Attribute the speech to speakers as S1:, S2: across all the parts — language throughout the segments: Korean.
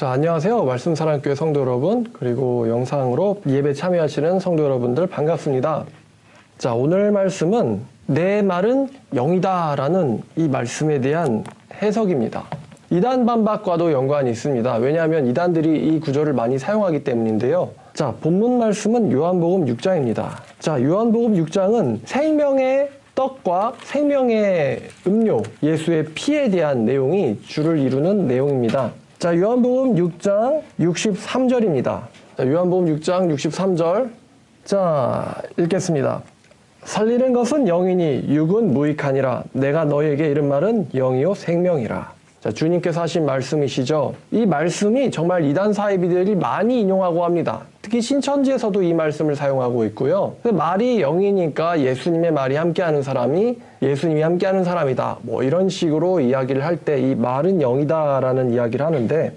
S1: 자, 안녕하세요. 말씀사랑교회 성도 여러분, 그리고 영상으로 예배 참여하시는 성도 여러분들 반갑습니다. 자, 오늘 말씀은 내 말은 영이다 라는 이 말씀에 대한 해석입니다. 이단 반박과도 연관이 있습니다. 왜냐하면 이단들이 이 구절을 많이 사용하기 때문인데요. 자, 본문 말씀은 요한복음 6장입니다. 자, 요한복음 6장은 생명의 떡과 생명의 음료, 예수의 피에 대한 내용이 주를 이루는 내용입니다. 자, 요한복음 6장 63절입니다. 자, 요한복음 6장 63절. 자, 읽겠습니다. 살리는 것은 영이니 육은 무익하니라. 내가 너에게 이른 말은 영이요 생명이라. 자, 주님께서 하신 말씀이시죠. 이 말씀이 정말 이단 사이비들이 많이 인용하고 합니다. 특히 신천지에서도 이 말씀을 사용하고 있고요. 말이 영이니까 예수님의 말이 함께하는 사람이 예수님이 함께하는 사람이다. 뭐 이런 식으로 이야기를 할 때 이 말은 영이다라는 이야기를 하는데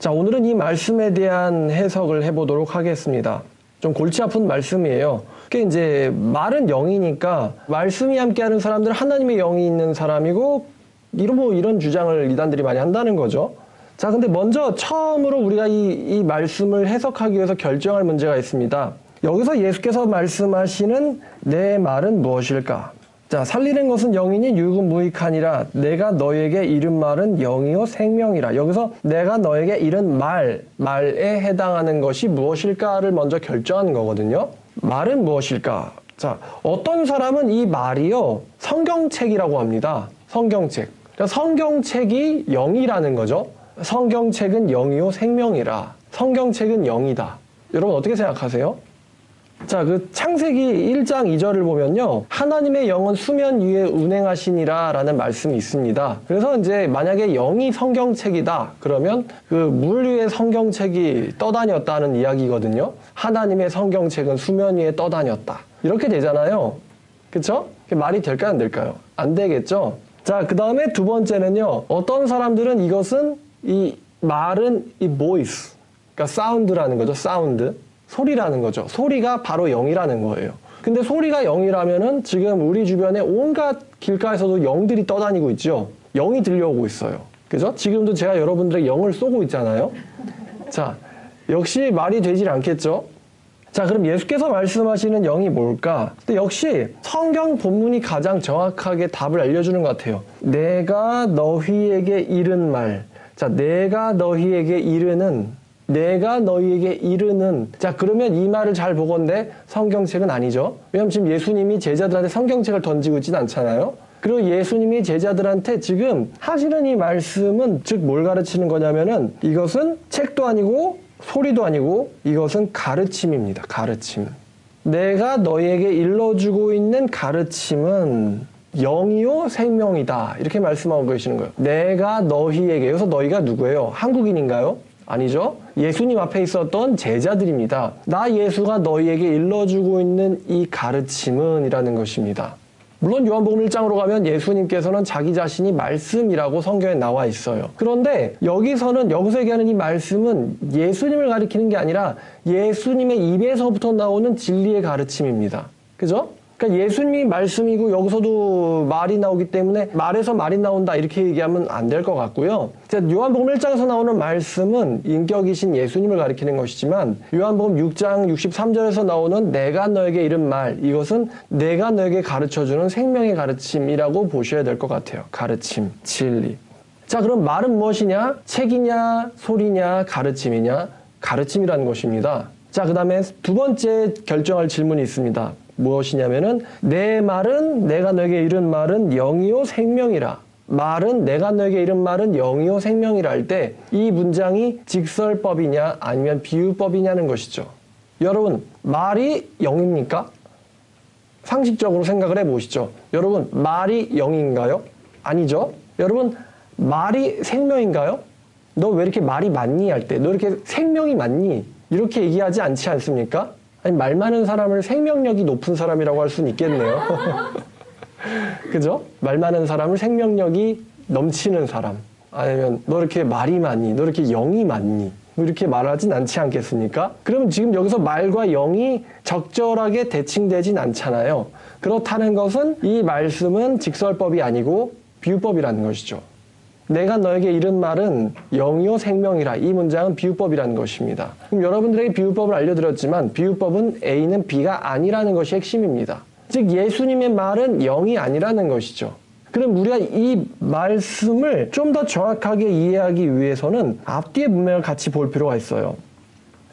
S1: 자, 오늘은 이 말씀에 대한 해석을 해보도록 하겠습니다. 좀 골치 아픈 말씀이에요. 그게 이제 말은 영이니까 말씀이 함께하는 사람들은 하나님의 영이 있는 사람이고 이런 뭐 이런 주장을 이단들이 많이 한다는 거죠. 자, 근데 먼저 처음으로 우리가 이, 이 말씀을 해석하기 위해서 결정할 문제가 있습니다. 여기서 예수께서 말씀하시는 내 말은 무엇일까? 자, 살리는 것은 영이니 육은 무익하니라. 내가 너에게 이른 말은 영이요 생명이라. 여기서 내가 너에게 이른 말, 말에 해당하는 것이 무엇일까를 먼저 결정하는 거거든요. 말은 무엇일까? 자, 어떤 사람은 이 말이요, 성경책이라고 합니다. 성경책. 그러니까 성경책이 영이라는 거죠. 성경책은 영이요 생명이라. 성경책은 영이다. 여러분 어떻게 생각하세요? 자, 그 창세기 1장 2절을 보면요. 하나님의 영은 수면 위에 운행하시니라 라는 말씀이 있습니다. 그래서 이제 만약에 영이 성경책이다. 그러면 그 물 위에 성경책이 떠다녔다는 이야기거든요. 하나님의 성경책은 수면 위에 떠다녔다. 이렇게 되잖아요. 그쵸? 말이 될까요? 안 될까요? 안 되겠죠? 자, 그 다음에 두 번째는요. 어떤 사람들은 이것은 이 말은 이 voice, 그러니까 사운드라는 거죠. 사운드. 소리라는 거죠. 소리가 바로 영이라는 거예요. 근데 소리가 영이라면은 지금 우리 주변에 온갖 길가에서도 영들이 떠다니고 있죠. 영이 들려오고 있어요. 그죠? 지금도 제가 여러분들에게 영을 쏘고 있잖아요. 자, 역시 말이 되질 않겠죠? 자, 그럼 예수께서 말씀하시는 영이 뭘까? 근데 역시 성경 본문이 가장 정확하게 답을 알려주는 것 같아요. 내가 너희에게 이른 말. 자, 내가 너희에게 이르는 내가 너희에게 이르는 자 그러면 이 말을 잘 보건대 성경책은 아니죠. 왜냐하면 지금 예수님이 제자들한테 성경책을 던지고 있진 않잖아요. 그리고 예수님이 제자들한테 지금 하시는 이 말씀은 즉 뭘 가르치는 거냐면은 이것은 책도 아니고 소리도 아니고 이것은 가르침입니다. 가르침. 내가 너희에게 일러주고 있는 가르침은 영이요 생명이다. 이렇게 말씀하고 계시는 거예요. 내가 너희에게 여기서 너희가 누구예요? 한국인인가요? 아니죠. 예수님 앞에 있었던 제자들입니다. 나 예수가 너희에게 일러주고 있는 이 가르침은 이라는 것입니다. 물론 요한복음 1장으로 가면 예수님께서는 자기 자신이 말씀이라고 성경에 나와 있어요. 그런데 여기서는 여기서 얘기하는 이 말씀은 예수님을 가리키는 게 아니라 예수님의 입에서부터 나오는 진리의 가르침입니다. 그죠? 그러니까 예수님이 말씀이고 여기서도 말이 나오기 때문에 말에서 말이 나온다 이렇게 얘기하면 안 될 것 같고요. 요한복음 1장에서 나오는 말씀은 인격이신 예수님을 가리키는 것이지만 요한복음 6장 63절에서 나오는 내가 너에게 이른 말 이것은 내가 너에게 가르쳐주는 생명의 가르침이라고 보셔야 될 것 같아요. 가르침, 진리. 자 그럼 말은 무엇이냐? 책이냐, 소리냐, 가르침이냐? 가르침이라는 것입니다. 자, 그 다음에 두 번째 결정할 질문이 있습니다. 무엇이냐면은 내 말은 내가 너에게 이른 말은 영이요 생명이라. 말은 내가 너에게 이른 말은 영이요 생명이라 할 때 이 문장이 직설법이냐 아니면 비유법이냐는 것이죠. 여러분 말이 영입니까? 상식적으로 생각을 해보시죠. 여러분 말이 영인가요? 아니죠. 여러분 말이 생명인가요? 너 왜 이렇게 말이 많니 할 때 너 이렇게 생명이 많니? 이렇게 얘기하지 않지 않습니까? 아니, 말 많은 사람을 생명력이 높은 사람이라고 할 수는 있겠네요. 그죠? 말 많은 사람을 생명력이 넘치는 사람. 아니면 너 이렇게 말이 많니? 너 이렇게 영이 많니? 뭐 이렇게 말하진 않지 않겠습니까? 그러면 지금 여기서 말과 영이 적절하게 대칭되진 않잖아요. 그렇다는 것은 이 말씀은 직설법이 아니고 비유법이라는 것이죠. 내가 너에게 이른 말은 영이요 생명이라 이 문장은 비유법이라는 것입니다. 그럼 여러분들에게 비유법을 알려드렸지만 비유법은 A는 B가 아니라는 것이 핵심입니다. 즉 예수님의 말은 영이 아니라는 것이죠. 그럼 우리가 이 말씀을 좀 더 정확하게 이해하기 위해서는 앞뒤의 문맥을 같이 볼 필요가 있어요.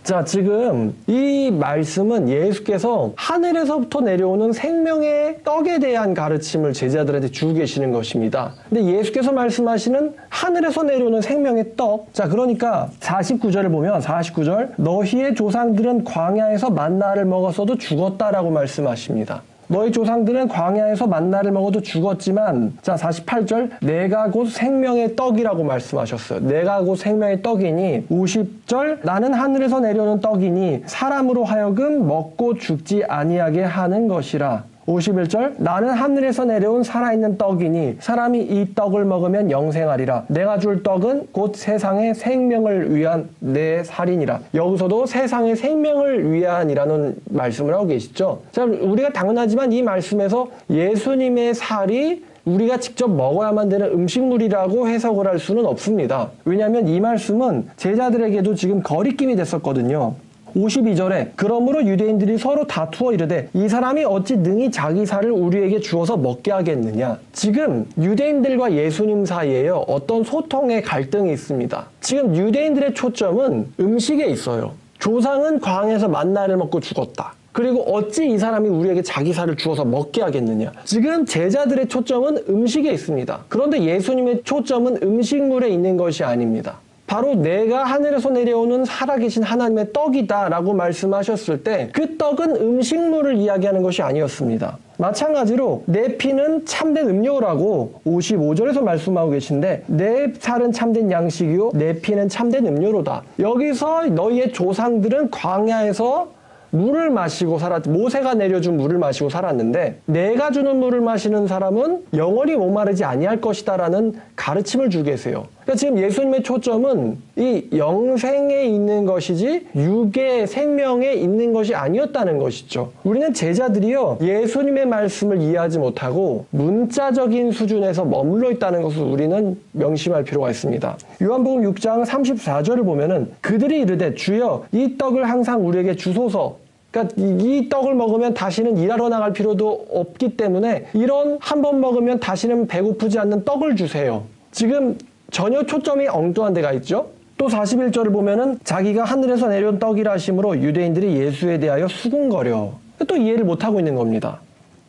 S1: 자, 지금 이 말씀은 예수께서 하늘에서부터 내려오는 생명의 떡에 대한 가르침을 제자들한테 주고 계시는 것입니다. 근데 예수께서 말씀하시는 하늘에서 내려오는 생명의 떡. 자, 그러니까 49절을 보면 49절 너희의 조상들은 광야에서 만나를 먹었어도 죽었다라고 말씀하십니다. 너희 조상들은 광야에서 만나를 먹어도 죽었지만 자 48절 내가 곧 생명의 떡이라고 말씀하셨어요. 내가 곧 생명의 떡이니 50절 나는 하늘에서 내려오는 떡이니 사람으로 하여금 먹고 죽지 아니하게 하는 것이라. 51절 나는 하늘에서 내려온 살아있는 떡이니 사람이 이 떡을 먹으면 영생하리라. 내가 줄 떡은 곧 세상의 생명을 위한 내 살이니라. 여기서도 세상의 생명을 위한이라는 말씀을 하고 계시죠? 자 우리가 당연하지만 이 말씀에서 예수님의 살이 우리가 직접 먹어야만 되는 음식물이라고 해석을 할 수는 없습니다. 왜냐하면 이 말씀은 제자들에게도 지금 거리낌이 됐었거든요 52절에 그러므로 유대인들이 서로 다투어 이르되 이 사람이 어찌 능히 자기 살을 우리에게 주어서 먹게 하겠느냐 지금 유대인들과 예수님 사이에요 어떤 소통의 갈등이 있습니다 지금 유대인들의 초점은 음식에 있어요 조상은 광에서 만나를 먹고 죽었다 그리고 어찌 이 사람이 우리에게 자기 살을 주어서 먹게 하겠느냐. 지금 제자들의 초점은 음식에 있습니다. 그런데 예수님의 초점은 음식물에 있는 것이 아닙니다. 바로 내가 하늘에서 내려오는 살아계신 하나님의 떡이다 라고 말씀하셨을 때 그 떡은 음식물을 이야기하는 것이 아니었습니다. 마찬가지로 내 피는 참된 음료라고 55절에서 말씀하고 계신데 내 살은 참된 양식이요 내 피는 참된 음료로다. 여기서 너희의 조상들은 광야에서 물을 마시고 살았 모세가 내려준 물을 마시고 살았는데 내가 주는 물을 마시는 사람은 영원히 목마르지 아니할 것이다라는 가르침을 주고 계세요. 그러니까 지금 예수님의 초점은 이 영생에 있는 것이지 육의 생명에 있는 것이 아니었다는 것이죠. 우리는 제자들이요 예수님의 말씀을 이해하지 못하고 문자적인 수준에서 머물러 있다는 것을 우리는 명심할 필요가 있습니다. 요한복음 6장 34절을 보면은 그들이 이르되 주여 이 떡을 항상 우리에게 주소서 그러니까 이 떡을 먹으면 다시는 일하러 나갈 필요도 없기 때문에 이런 한 번 먹으면 다시는 배고프지 않는 떡을 주세요. 지금 전혀 초점이 엉뚱한 데가 있죠. 또 41절을 보면은 자기가 하늘에서 내려온 떡이라 하심으로 유대인들이 예수에 대하여 수군거려. 또 이해를 못하고 있는 겁니다.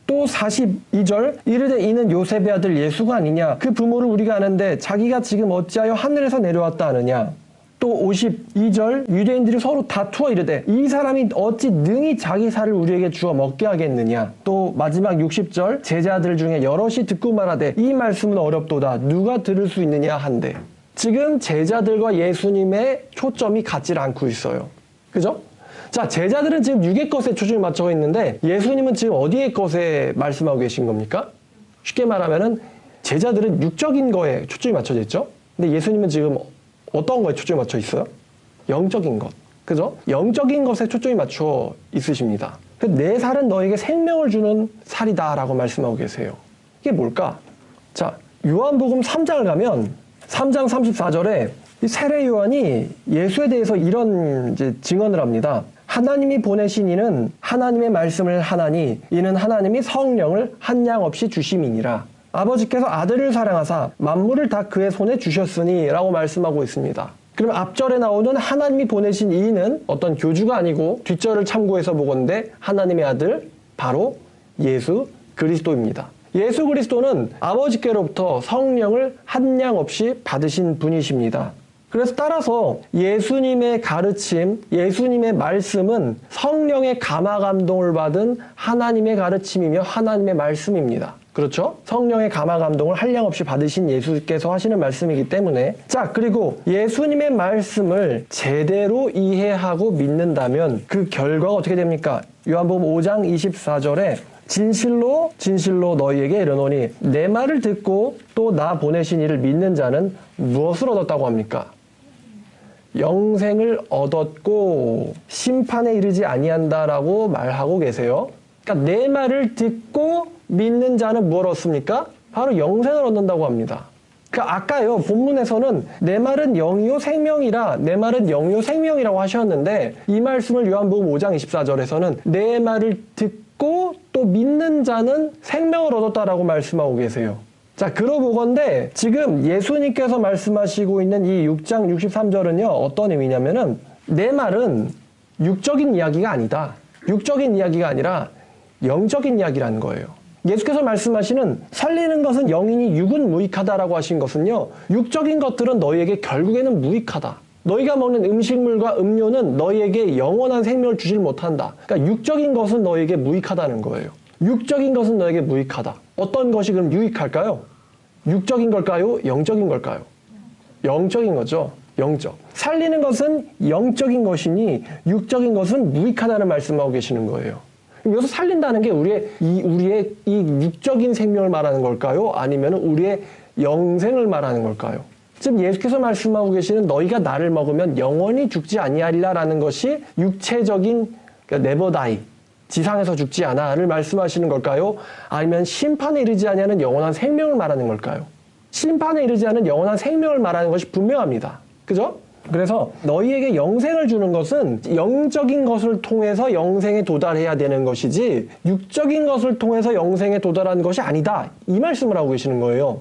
S1: 또 42절 이르되 이는 요셉의 아들 예수가 아니냐 그 부모를 우리가 아는데 자기가 지금 어찌하여 하늘에서 내려왔다 하느냐 또 52절 유대인들이 서로 다투어 이르되 이 사람이 어찌 능히 자기 살을 우리에게 주어 먹게 하겠느냐? 또 마지막 60절 제자들 중에 여럿이 듣고 말하되 이 말씀은 어렵도다. 누가 들을 수 있느냐 한데. 지금 제자들과 예수님의 초점이 같질 않고 있어요. 그죠? 자 제자들은 지금 육의 것에 초점이 맞춰 있는데 예수님은 지금 어디의 것에 말씀하고 계신 겁니까? 쉽게 말하면은 제자들은 육적인 거에 초점이 맞춰져 있죠. 근데 예수님은 지금 어떤 거에 초점이 맞춰 있어요? 영적인 것. 그죠? 영적인 것에 초점이 맞춰 있으십니다. 그내 살은 너에게 생명을 주는 살이다 라고 말씀하고 계세요. 이게 뭘까? 자, 요한복음 3장을 가면 3장 34절에 세례 요한이 예수에 대해서 이런 증언을 합니다. 하나님이 보내신 이는 하나님의 말씀을 하나니 이는 하나님이 성령을 한 양 없이 주심이니라. 아버지께서 아들을 사랑하사 만물을 다 그의 손에 주셨으니 라고 말씀하고 있습니다. 그럼 앞절에 나오는 하나님이 보내신 이는 어떤 교주가 아니고 뒷절을 참고해서 보건대 하나님의 아들 바로 예수 그리스도입니다. 예수 그리스도는 아버지께로부터 성령을 한 양 없이 받으신 분이십니다. 그래서 따라서 예수님의 가르침, 예수님의 말씀은 성령의 감화 감동을 받은 하나님의 가르침이며 하나님의 말씀입니다. 그렇죠? 성령의 감화 감동을 한량 없이 받으신 예수께서 하시는 말씀이기 때문에 자 그리고 예수님의 말씀을 제대로 이해하고 믿는다면 그 결과가 어떻게 됩니까? 요한복음 5장 24절에 진실로 진실로 너희에게 이르노니 내 말을 듣고 또 나 보내신 이를 믿는 자는 무엇을 얻었다고 합니까? 영생을 얻었고 심판에 이르지 아니한다라고 말하고 계세요. 그러니까 내 말을 듣고 믿는 자는 무엇을 얻습니까? 바로 영생을 얻는다고 합니다. 그러니까 아까요 본문에서는 내 말은 영이요 생명이라 내 말은 영이요 생명이라고 하셨는데 이 말씀을 요한복음 5장 24절에서는 내 말을 듣고 또 믿는 자는 생명을 얻었다라고 말씀하고 계세요. 자, 그러고 보건데 지금 예수님께서 말씀하시고 있는 이 6장 63절은요. 어떤 의미냐면은 내 말은 육적인 이야기가 아니다. 육적인 이야기가 아니라 영적인 이야기라는 거예요. 예수께서 말씀하시는 살리는 것은 영이니 육은 무익하다라고 하신 것은요. 육적인 것들은 너희에게 결국에는 무익하다. 너희가 먹는 음식물과 음료는 너희에게 영원한 생명을 주질 못한다. 그러니까 육적인 것은 너희에게 무익하다는 거예요. 육적인 것은 너에게 무익하다. 어떤 것이 그럼 유익할까요? 육적인 걸까요? 영적인 걸까요? 영적인 거죠. 영적. 살리는 것은 영적인 것이니 육적인 것은 무익하다는 말씀하고 계시는 거예요. 여기서 살린다는 게 우리의 이 우리의 이 육적인 생명을 말하는 걸까요? 아니면 우리의 영생을 말하는 걸까요? 지금 예수께서 말씀하고 계시는 너희가 나를 먹으면 영원히 죽지 아니하리라라는 것이 육체적인 그러니까 네버다이 지상에서 죽지 않아를 말씀하시는 걸까요? 아니면 심판에 이르지 아니하는 영원한 생명을 말하는 걸까요? 심판에 이르지 않은 영원한 생명을 말하는 것이 분명합니다. 그죠? 그래서 너희에게 영생을 주는 것은 영적인 것을 통해서 영생에 도달해야 되는 것이지 육적인 것을 통해서 영생에 도달하는 것이 아니다. 이 말씀을 하고 계시는 거예요.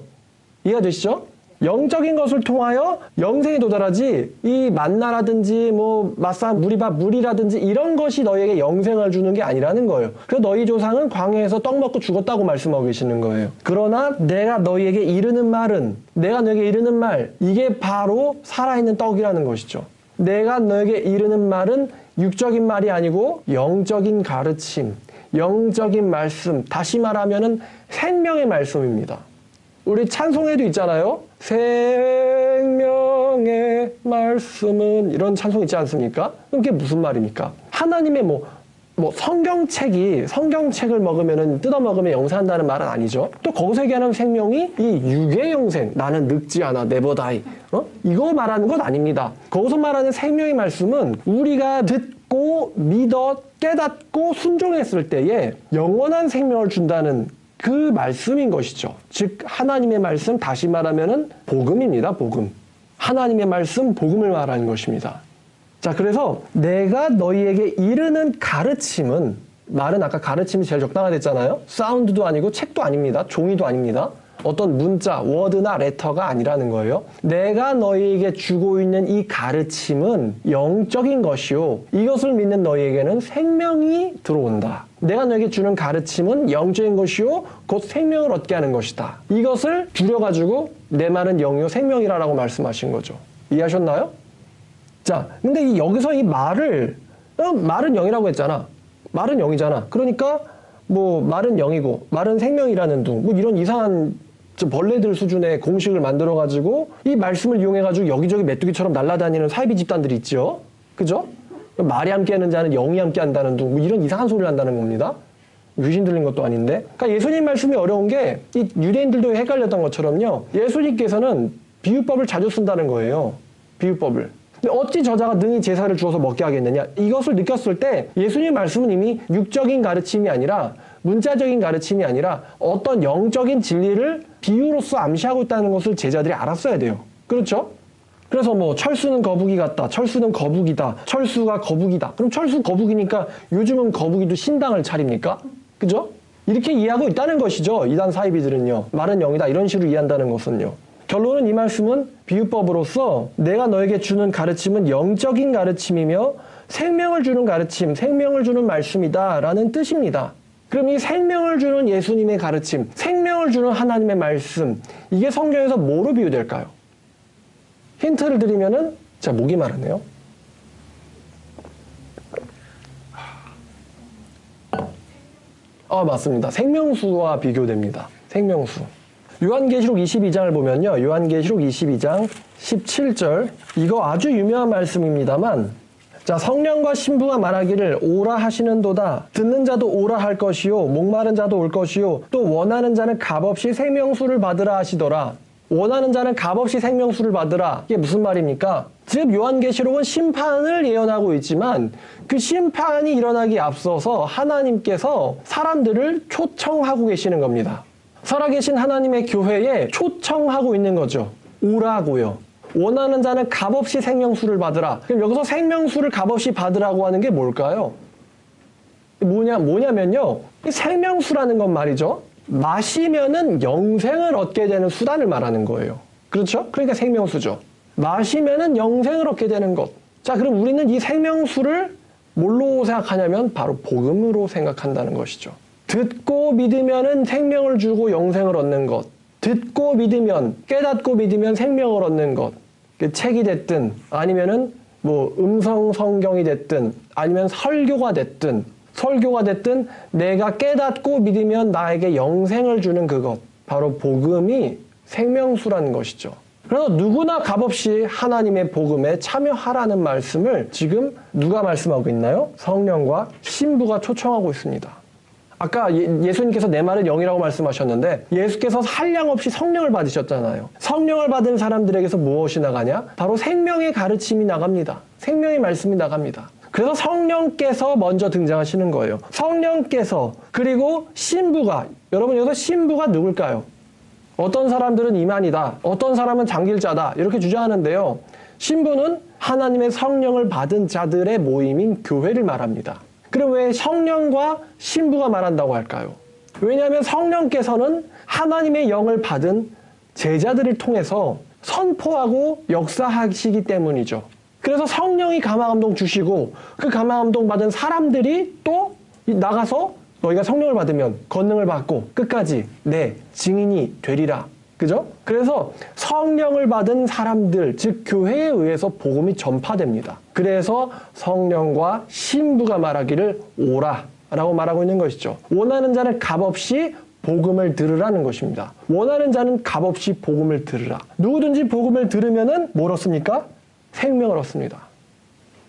S1: 이해가 되시죠? 영적인 것을 통하여 영생에 도달하지 이 만나라든지 뭐 마사 무리밥 물이라든지 이런 것이 너희에게 영생을 주는 게 아니라는 거예요. 그래서 너희 조상은 광야에서 떡 먹고 죽었다고 말씀하고 계시는 거예요. 그러나 내가 너희에게 이르는 말은 내가 너에게 이르는 말 이게 바로 살아있는 떡이라는 것이죠. 내가 너에게 이르는 말은 육적인 말이 아니고 영적인 가르침, 영적인 말씀, 다시 말하면은 생명의 말씀입니다. 우리 찬송에도 있잖아요. 생명의 말씀은 이런 찬송 있지 않습니까? 그게 무슨 말입니까? 하나님의 뭐, 뭐 성경책이 성경책을 먹으면은 뜯어 먹으면 영생한다는 말은 아니죠. 또 거기서 얘기하는 생명이 이 육의 영생, 나는 늙지 않아, die. 어? 이거 말하는 것 아닙니다. 거기서 말하는 생명의 말씀은 우리가 듣고 믿어 깨닫고 순종했을 때에 영원한 생명을 준다는 그 말씀인 것이죠. 즉 하나님의 말씀 다시 말하면은 복음입니다. 복음. 하나님의 말씀 복음을 말하는 것입니다. 자, 그래서 내가 너희에게 이르는 가르침은 말은 아까 가르침이 제일 적당하댔잖아요. 사운드도 아니고 책도 아닙니다. 종이도 아닙니다. 어떤 문자, 워드나 레터가 아니라는 거예요. 내가 너희에게 주고 있는 이 가르침은 영적인 것이요. 이것을 믿는 너희에게는 생명이 들어온다. 내가 너에게 주는 가르침은 영적인 것이요. 곧 생명을 얻게 하는 것이다. 이것을 줄여가지고 내 말은 영이요 생명이라라고 말씀하신 거죠. 이해하셨나요? 자, 근데 이 여기서 이 말을 어, 말은 영이라고 했잖아. 말은 영이잖아. 그러니까 뭐 말은 영이고 말은 생명이라는 둥. 뭐 이런 이상한 좀 벌레들 수준의 공식을 만들어 가지고 이 말씀을 이용해 가지고 여기저기 메뚜기처럼 날아다니는 사이비 집단들이 있죠. 그죠? 말이 함께 하는 자는 영이 함께 한다는 둥. 뭐 이런 이상한 소리를 한다는 겁니다. 귀신 들린 것도 아닌데. 그러니까 예수님 말씀이 어려운 게 이 유대인들도 헷갈렸던 것처럼요. 예수님께서는 비유법을 자주 쓴다는 거예요. 비유법을. 근데 어찌 저자가 능히 제사를 주어서 먹게 하겠느냐? 이것을 느꼈을 때 예수님 말씀은 이미 육적인 가르침이 아니라 문자적인 가르침이 아니라 어떤 영적인 진리를 비유로서 암시하고 있다는 것을 제자들이 알았어야 돼요. 그렇죠? 그래서 뭐 철수는 거북이 같다. 철수는 거북이다. 철수가 거북이다. 그럼 철수 거북이니까 요즘은 거북이도 신당을 차립니까? 그죠? 이렇게 이해하고 있다는 것이죠. 이단 사이비들은요. 말은 영이다. 이런 식으로 이해한다는 것은요. 결론은 이 말씀은 비유법으로서 내가 너에게 주는 가르침은 영적인 가르침이며 생명을 주는 가르침, 생명을 주는 말씀이다 라는 뜻입니다. 그럼 이 생명을 주는 예수님의 가르침, 생명을 주는 하나님의 말씀, 이게 성경에서 뭐로 비유될까요? 힌트를 드리면은, 자, 목이 마르네요. 아, 맞습니다. 생명수와 비교됩니다. 생명수. 요한계시록 22장을 보면요. 요한계시록 22장 17절. 이거 아주 유명한 말씀입니다만, 자, 성령과 신부가 말하기를 오라 하시는도다. 듣는 자도 오라 할 것이요. 목마른 자도 올 것이요. 또 원하는 자는 값없이 생명수를 받으라 하시더라. 원하는 자는 값없이 생명수를 받으라. 이게 무슨 말입니까? 즉 요한계시록은 심판을 예언하고 있지만 그 심판이 일어나기 앞서서 하나님께서 사람들을 초청하고 계시는 겁니다. 살아계신 하나님의 교회에 초청하고 있는 거죠. 오라고요. 원하는 자는 값없이 생명수를 받으라. 그럼 여기서 생명수를 값없이 받으라고 하는 게 뭘까요? 뭐냐, 뭐냐면요. 이 생명수라는 건 말이죠. 마시면은 영생을 얻게 되는 수단을 말하는 거예요. 그렇죠? 그러니까 생명수죠. 마시면은 영생을 얻게 되는 것. 자, 그럼 우리는 이 생명수를 뭘로 생각하냐면 바로 복음으로 생각한다는 것이죠. 듣고 믿으면은 생명을 주고 영생을 얻는 것. 듣고 믿으면, 깨닫고 믿으면 생명을 얻는 것. 그 책이 됐든, 아니면은 뭐 음성 성경이 됐든, 아니면 설교가 됐든, 설교가 됐든, 내가 깨닫고 믿으면 나에게 영생을 주는 그것. 바로 복음이 생명수라는 것이죠. 그래서 누구나 값없이 하나님의 복음에 참여하라는 말씀을 지금 누가 말씀하고 있나요? 성령과 신부가 초청하고 있습니다. 아까 예, 수님께서내 말은 영이라고 말씀하셨는데 예수께서 한량 없이 성령을 받으셨잖아요. 성령을 받은 사람들에게서 무엇이 나가냐? 바로 생명의 가르침이 나갑니다. 생명의 말씀이 나갑니다. 그래서 성령께서 먼저 등장하시는 거예요. 성령께서 그리고 신부가 여러분 여기서 신부가 누굴까요? 어떤 사람들은 이만이다. 어떤 사람은 장길자다. 이렇게 주장하는데요. 신부는 하나님의 성령을 받은 자들의 모임인 교회를 말합니다. 그럼 왜 성령과 신부가 말한다고 할까요? 왜냐하면 성령께서는 하나님의 영을 받은 제자들을 통해서 선포하고 역사하시기 때문이죠. 그래서 성령이 감화감동 주시고 그 감화감동 받은 사람들이 또 나가서 너희가 성령을 받으면 권능을 받고 끝까지 내 증인이 되리라. 그죠? 그래서 성령을 받은 사람들, 즉 교회에 의해서 복음이 전파됩니다. 그래서 성령과 신부가 말하기를 오라 라고 말하고 있는 것이죠. 원하는 자는 값없이 복음을 들으라는 것입니다. 원하는 자는 값없이 복음을 들으라. 누구든지 복음을 들으면은 뭘 얻습니까? 생명을 얻습니다.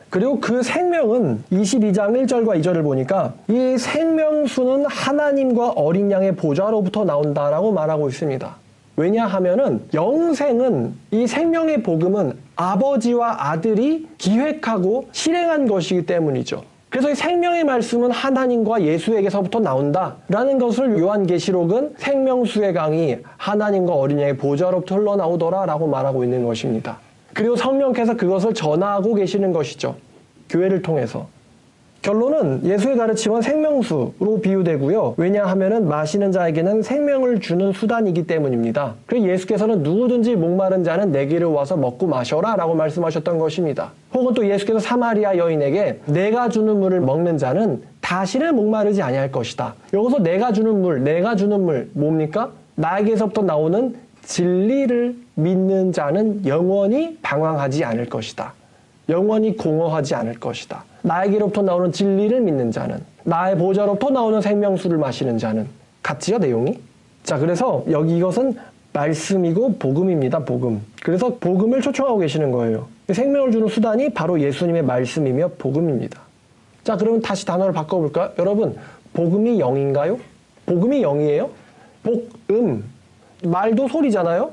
S1: 그리고 그 생명은 22장 1절과 2절을 보니까 이 생명수는 하나님과 어린 양의 보좌로부터 나온다라고 말하고 있습니다. 왜냐하면은 영생은 이 생명의 복음은 아버지와 아들이 기획하고 실행한 것이기 때문이죠. 그래서 이 생명의 말씀은 하나님과 예수에게서부터 나온다라는 것을 요한계시록은 생명수의 강이 하나님과 어린 양의 보좌로부터 흘러나오더라라고 말하고 있는 것입니다. 그리고 성령께서 그것을 전하고 계시는 것이죠. 교회를 통해서. 결론은 예수의 가르침은 생명수로 비유되고요. 왜냐하면 마시는 자에게는 생명을 주는 수단이기 때문입니다. 그리고 예수께서는 누구든지 목마른 자는 내게로 와서 먹고 마셔라 라고 말씀하셨던 것입니다. 혹은 또 예수께서 사마리아 여인에게 내가 주는 물을 먹는 자는 다시는 목마르지 아니할 것이다. 여기서 내가 주는 물, 내가 주는 물 뭡니까? 나에게서부터 나오는 진리를 믿는 자는 영원히 방황하지 않을 것이다. 영원히 공허하지 않을 것이다. 나에게로부터 나오는 진리를 믿는 자는 나의 보좌로부터 나오는 생명수를 마시는 자는 같지요 내용이? 자 그래서 여기 이것은 말씀이고 복음입니다 복음. 그래서 복음을 초청하고 계시는 거예요. 생명을 주는 수단이 바로 예수님의 말씀이며 복음입니다. 자 그러면 다시 단어를 바꿔볼까요? 여러분 복음이 영인가요? 복음이 영이에요? 복음 말도 소리잖아요.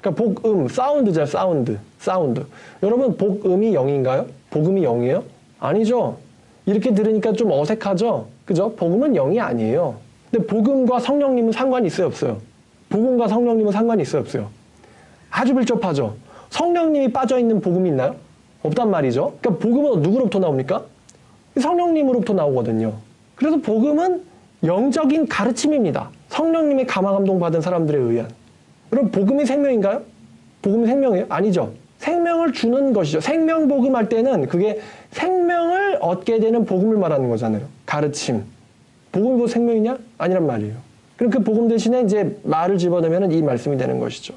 S1: 그러니까 복음, 사운드잖아요, 사운드, 사운드. 여러분, 복음이 영인가요? 복음이 영이에요? 아니죠. 이렇게 들으니까 좀 어색하죠? 그죠? 복음은 영이 아니에요. 근데 복음과 성령님은 상관이 있어요, 없어요? 복음과 성령님은 상관이 있어요, 없어요? 아주 밀접하죠? 성령님이 빠져있는 복음이 있나요? 없단 말이죠. 그러니까 복음은 누구로부터 나옵니까? 성령님으로부터 나오거든요. 그래서 복음은 영적인 가르침입니다. 성령님의 감화 감동 받은 사람들에 의한. 그럼 복음이 생명인가요? 복음이 생명이에요? 아니죠. 생명을 주는 것이죠. 생명 복음 할 때는 그게 생명을 얻게 되는 복음을 말하는 거잖아요. 가르침. 복음이 뭐 생명이냐? 아니란 말이에요. 그럼 그 복음 대신에 이제 말을 집어넣으면 이 말씀이 되는 것이죠.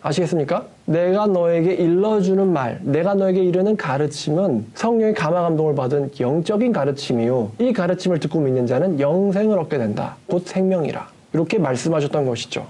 S1: 아시겠습니까? 내가 너에게 일러주는 말, 내가 너에게 이르는 가르침은 성령의 감화 감동을 받은 영적인 가르침이요. 이 가르침을 듣고 믿는 자는 영생을 얻게 된다. 곧 생명이라. 이렇게 말씀하셨던 것이죠.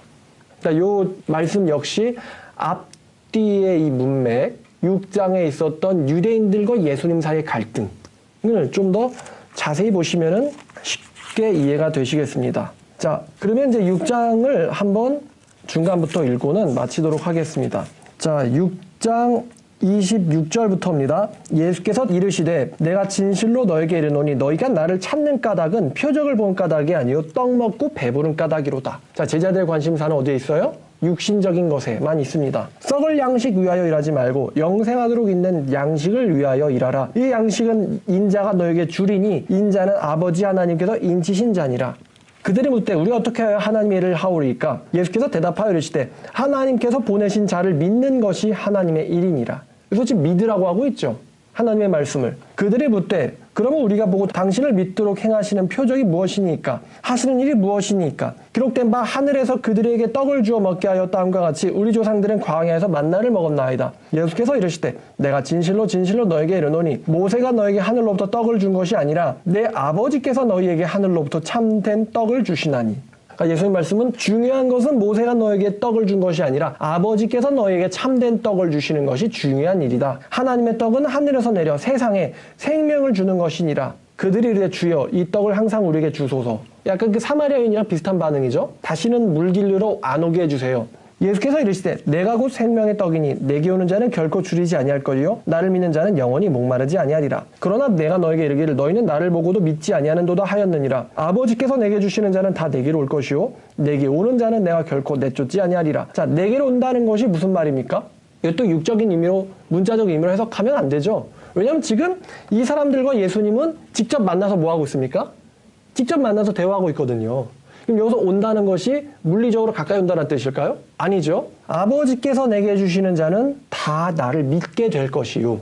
S1: 그러니까 요 말씀 역시 앞 뒤의 이 문맥, 6장에 있었던 유대인들과 예수님 사이의 갈등을 좀 더 자세히 보시면은 쉽게 이해가 되시겠습니다. 자, 그러면 이제 6장을 한번 중간부터 읽고는 마치도록 하겠습니다. 자, 6장 26절부터입니다. 예수께서 이르시되 내가 진실로 너에게 이르노니 너희가 나를 찾는 까닭은 표적을 본 까닭이 아니요 떡 먹고 배부른 까닭이로다. 자 제자들의 관심사는 어디에 있어요? 육신적인 것에만 있습니다. 썩을 양식 위하여 일하지 말고 영생하도록 있는 양식을 위하여 일하라. 이 양식은 인자가 너에게 주리니 인자는 아버지 하나님께서 인치신 자니라. 그들이 묻되 우리 어떻게 하나님의 일을 하오리까? 예수께서 대답하여 이르시되 하나님께서 보내신 자를 믿는 것이 하나님의 일이니라. 그래서 지금 믿으라고 하고 있죠. 하나님의 말씀을. 그들이 묻되 그러면 우리가 보고 당신을 믿도록 행하시는 표적이 무엇이니까? 하시는 일이 무엇이니까? 기록된 바 하늘에서 그들에게 떡을 주어 먹게 하였다 함과 같이 우리 조상들은 광야에서 만나를 먹었나이다. 예수께서 이르시되 내가 진실로 진실로 너에게 이르노니 모세가 너에게 하늘로부터 떡을 준 것이 아니라 내 아버지께서 너희에게 하늘로부터 참된 떡을 주시나니. 그러니까 예수님 말씀은 중요한 것은 모세가 너에게 떡을 준 것이 아니라 아버지께서 너에게 참된 떡을 주시는 것이 중요한 일이다. 하나님의 떡은 하늘에서 내려 세상에 생명을 주는 것이니라. 그들이 이르되 주여 이 떡을 항상 우리에게 주소서. 약간 그 사마리아인이랑 비슷한 반응이죠. 다시는 물길로 안 오게 해주세요. 예수께서 이르시되 내가 곧 생명의 떡이니 내게 오는 자는 결코 줄이지 아니할 거리요 나를 믿는 자는 영원히 목마르지 아니하리라 그러나 내가 너에게 이르기를 너희는 나를 보고도 믿지 아니하는도다 하였느니라 아버지께서 내게 주시는 자는 다 내게로 올 것이요 내게 오는 자는 내가 결코 내쫓지 아니하리라 자 내게로 온다는 것이 무슨 말입니까? 이것도 육적인 의미로 문자적 의미로 해석하면 안 되죠 왜냐하면 지금 이 사람들과 예수님은 직접 만나서 뭐 하고 있습니까? 직접 만나서 대화하고 있거든요. 그럼 여기서 온다는 것이 물리적으로 가까이 온다는 뜻일까요? 아니죠. 아버지께서 내게 주시는 자는 다 나를 믿게 될 것이요.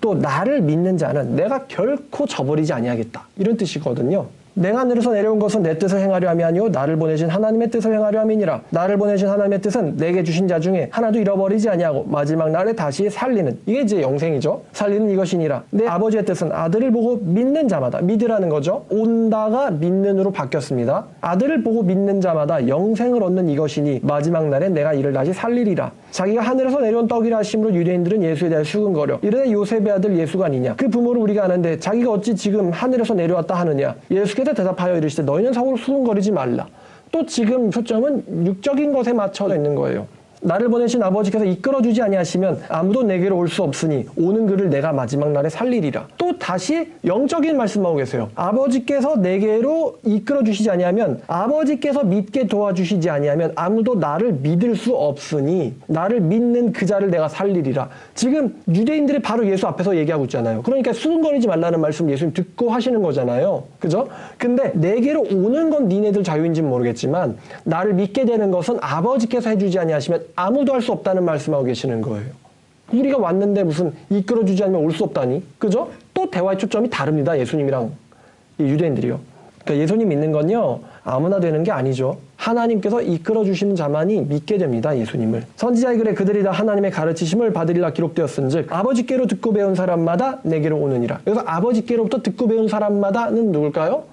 S1: 또 나를 믿는 자는 내가 결코 저버리지 아니하겠다. 이런 뜻이거든요. 내가 하늘에서 내려온 것은 내 뜻을 행하려 함이 아니요 나를 보내신 하나님의 뜻을 행하려 함이니라. 나를 보내신 하나님의 뜻은 내게 주신 자 중에 하나도 잃어버리지 아니하고 마지막 날에 다시 살리는. 이게 이제 영생이죠. 살리는 이것이니라. 내 아버지의 뜻은 아들을 보고 믿는 자마다 믿으라는 거죠. 온다가 믿는으로 바뀌었습니다. 아들을 보고 믿는 자마다 영생을 얻는 이것이니 마지막 날에 내가 이를 다시 살리리라. 자기가 하늘에서 내려온 떡이라 하심으로 유대인들은 예수에 대해 수근거려. 이르되 요셉의 아들 예수가 아니냐? 그 부모를 우리가 아는데 자기가 어찌 지금 하늘에서 내려왔다 하느냐? 예수께 서 대답하여 이르시되 너희는 서로 수근거리지 말라. 또 지금 초점은 육적인 것에 맞춰져 있는 거예요 나를 보내신 아버지께서 이끌어주지 아니하시면 아무도 내게로 올 수 없으니 오는 그를 내가 마지막 날에 살리리라. 또 다시 영적인 말씀하고 계세요. 아버지께서 내게로 이끌어주시지 아니하면 아버지께서 믿게 도와주시지 아니하면 아무도 나를 믿을 수 없으니 나를 믿는 그 자를 내가 살리리라. 지금 유대인들이 바로 예수 앞에서 얘기하고 있잖아요. 그러니까 수근거리지 말라는 말씀 예수님 듣고 하시는 거잖아요. 그죠? 근데 내게로 오는 건 니네들 자유인지는 모르겠지만 나를 믿게 되는 것은 아버지께서 해주지 아니하시면 아무도 할 수 없다는 말씀하고 계시는 거예요. 우리가 왔는데 무슨 이끌어주지 않으면 올 수 없다니. 그죠? 또 대화의 초점이 다릅니다. 예수님이랑 이 유대인들이요. 그러니까 예수님 믿는 건요. 아무나 되는 게 아니죠. 하나님께서 이끌어 주시는 자만이 믿게 됩니다. 예수님을. 선지자의 글에 그들이 다 하나님의 가르치심을 받으리라 기록되었은즉 아버지께로 듣고 배운 사람마다 내게로 오느니라. 여기서 아버지께로부터 듣고 배운 사람마다는 누굴까요?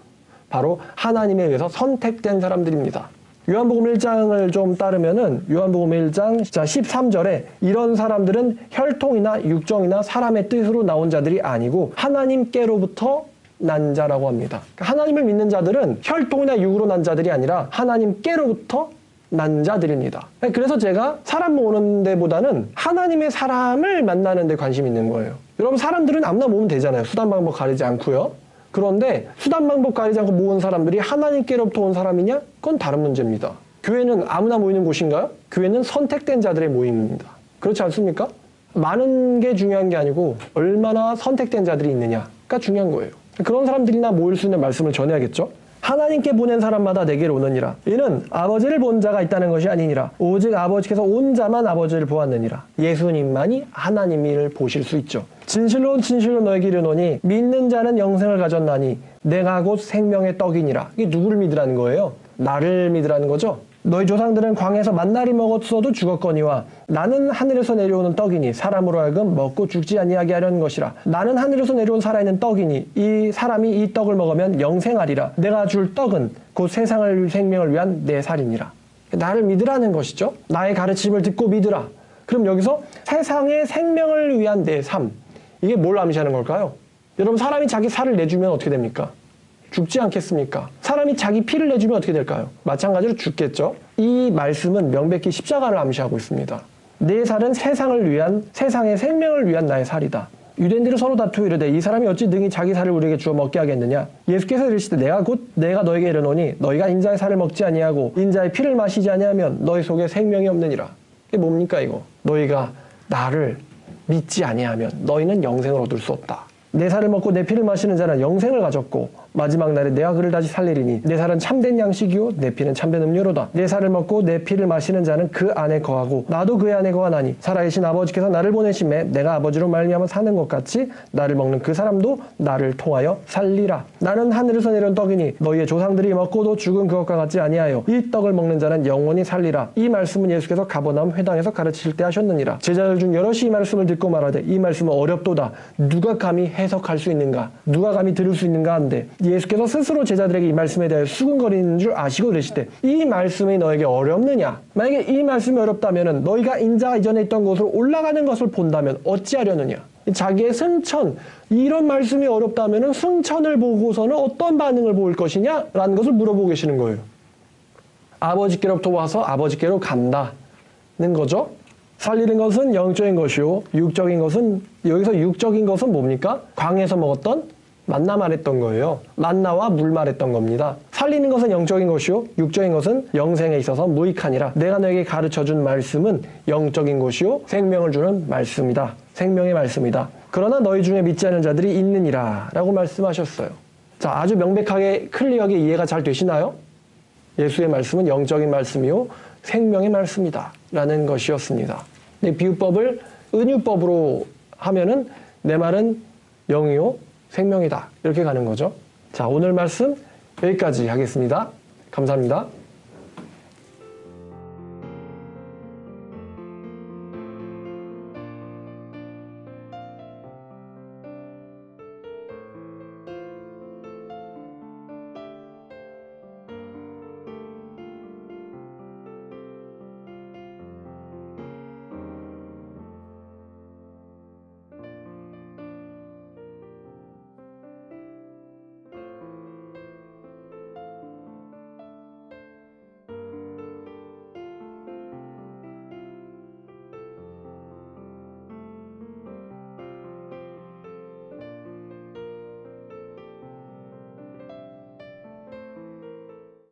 S1: 바로 하나님에 의해서 선택된 사람들입니다. 요한복음 1장을 좀 따르면은 요한복음 1장 자 13절에 이런 사람들은 혈통이나 육정이나 사람의 뜻으로 나온 자들이 아니고 하나님께로부터 난 자라고 합니다. 그러니까 하나님을 믿는 자들은 혈통이나 육으로 난 자들이 아니라 하나님께로부터 난 자들입니다. 그래서 제가 사람 모으는 데보다는 하나님의 사람을 만나는 데 관심 있는 거예요. 여러분 사람들은 아무나 모으면 되잖아요. 수단 방법 가리지 않고요. 그런데 수단 방법 가리지 않고 모은 사람들이 하나님께로부터 온 사람이냐? 그건 다른 문제입니다. 교회는 아무나 모이는 곳인가요? 교회는 선택된 자들의 모임입니다. 그렇지 않습니까? 많은 게 중요한 게 아니고 얼마나 선택된 자들이 있느냐가 중요한 거예요. 그런 사람들이나 모일 수 있는 말씀을 전해야겠죠? 하나님께 보낸 사람마다 내게로 오느니라. 이는 아버지를 본 자가 있다는 것이 아니니라. 오직 아버지께서 온 자만 아버지를 보았느니라. 예수님만이 하나님을 보실 수 있죠. 진실로 진실로 너에게 이르노니 믿는 자는 영생을 가졌나니 내가 곧 생명의 떡이니라. 이게 누구를 믿으라는 거예요? 나를 믿으라는 거죠. 너희 조상들은 광에서 만나리 먹었어도 죽었거니와 나는 하늘에서 내려오는 떡이니 사람으로 하여금 먹고 죽지 아니하게 하려는 것이라. 나는 하늘에서 내려온 살아있는 떡이니 이 사람이 이 떡을 먹으면 영생하리라. 내가 줄 떡은 곧 세상을 생명을 위한 내 살이니라. 나를 믿으라는 것이죠. 나의 가르침을 듣고 믿으라. 그럼 여기서 세상의 생명을 위한 내 삶. 이게 뭘 암시하는 걸까요? 여러분 사람이 자기 살을 내주면 어떻게 됩니까? 죽지 않겠습니까? 사람이 자기 피를 내주면 어떻게 될까요? 마찬가지로 죽겠죠? 이 말씀은 명백히 십자가를 암시하고 있습니다. 내 살은 세상을 위한 세상의 생명을 위한 나의 살이다. 유대인들이 서로 다투어 이르되 이 사람이 어찌 능히 자기 살을 우리에게 주어 먹게 하겠느냐 예수께서 이르시되 내가 곧 내가 너에게 이르노니 너희가 인자의 살을 먹지 아니하고 인자의 피를 마시지 아니하면 너희 속에 생명이 없느니라 이게 뭡니까 이거 너희가 나를 믿지 아니하면 너희는 영생을 얻을 수 없다 내 살을 먹고 내 피를 마시는 자는 영생을 가졌고 마지막 날에 내가 그를 다시 살리리니 내 살은 참된 양식이요 내 피는 참된 음료로다. 내 살을 먹고 내 피를 마시는 자는 그 안에 거하고 나도 그 안에 거하나니 살아계신 아버지께서 나를 보내심에 내가 아버지로 말미암아 사는 것 같이 나를 먹는 그 사람도 나를 통하여 살리라. 나는 하늘에서 내려온 떡이니 너희의 조상들이 먹고도 죽은 그것과 같지 아니하여 이 떡을 먹는 자는 영원히 살리라. 이 말씀은 예수께서 가버나움 회당에서 가르치실 때 하셨느니라. 제자들 중 여럿이 이 말씀을 듣고 말하되 이 말씀은 어렵도다. 누가 감히 해석할 수 있는가? 누가 감히 들을 수 있는가 한데 예수께서 스스로 제자들에게 이 말씀에 대해 수근거리는 줄 아시고 그러시되 이 말씀이 너에게 어렵느냐? 만약에 이 말씀이 어렵다면 너희가 인자가 이전에 있던 곳으로 올라가는 것을 본다면 어찌하려느냐? 자기의 승천 이런 말씀이 어렵다면 승천을 보고서는 어떤 반응을 보일 것이냐라는 것을 물어보고 계시는 거예요. 아버지께로부터 와서 아버지께로 간다는 거죠? 살리는 것은 영적인 것이요 육적인 것은 여기서 육적인 것은 뭡니까? 광에서 먹었던 만나 말했던 거예요. 만나와 물 말했던 겁니다. 살리는 것은 영적인 것이요. 육적인 것은 영생에 있어서 무익하니라. 내가 너에게 가르쳐 준 말씀은 영적인 것이요. 생명을 주는 말씀이다. 생명의 말씀이다. 그러나 너희 중에 믿지 않는 자들이 있느니라. 라고 말씀하셨어요. 자, 아주 명백하게 클리어하게 이해가 잘 되시나요? 예수의 말씀은 영적인 말씀이요. 생명의 말씀이다. 라는 것이었습니다. 근데 비유법을 은유법으로 하면은 내 말은 영이요. 생명이다. 이렇게 가는 거죠. 자, 오늘 말씀 여기까지 하겠습니다. 감사합니다.